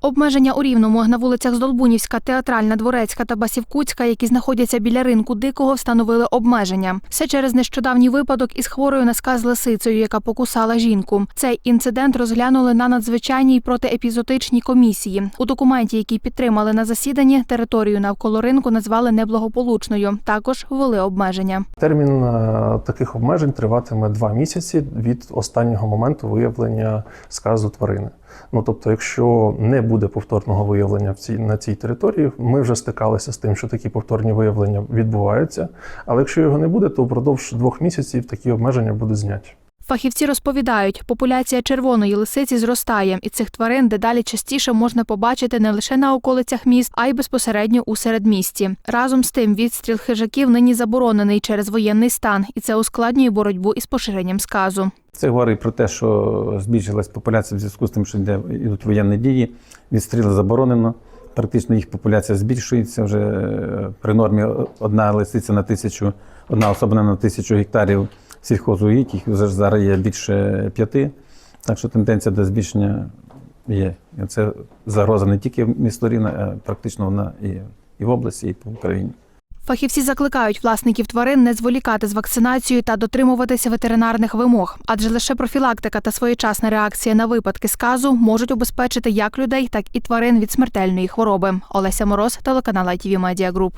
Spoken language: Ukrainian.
Обмеження у Рівному на вулицях Здолбунівська, Театральна, Дворецька та Басівкутська, які знаходяться біля ринку Дикого, встановили обмеження. Все через нещодавній випадок із хворою на сказ лисицею, яка покусала жінку. Цей інцидент розглянули на надзвичайній протиепізотичній комісії. У документі, який підтримали на засіданні, територію навколо ринку назвали неблагополучною. Також ввели обмеження. Термін е, таких обмежень триватиме два місяці від останнього моменту виявлення сказу тварини. Ну тобто, якщо не буде повторного виявлення в цій на цій території, ми вже стикалися з тим, що такі повторні виявлення відбуваються. Але якщо його не буде, то впродовж двох місяців такі обмеження будуть зняті. Фахівці розповідають, популяція червоної лисиці зростає, і цих тварин дедалі частіше можна побачити не лише на околицях міст, а й безпосередньо у середмісті. Разом з тим, відстріл хижаків нині заборонений через воєнний стан, і це ускладнює боротьбу із поширенням сказу. Це говорить про те, що збільшилась популяція в зв'язку з тим, що йде йдуть воєнні дії. Відстріли заборонено. Практично їх популяція збільшується вже е, при нормі одна лисиця на тисячу, одна особина на тисячу гектарів сільхозугідь, їх вже зараз є більше п'яти. Так що тенденція до збільшення є. І це загроза не тільки в місто Рівне, а практично вона і, і в області, і по Україні. Фахівці закликають власників тварин не зволікати з вакцинацією та дотримуватися ветеринарних вимог, адже лише профілактика та своєчасна реакція на випадки сказу можуть убезпечити як людей, так і тварин від смертельної хвороби. Олеся Мороз, телеканал ITV Media Group.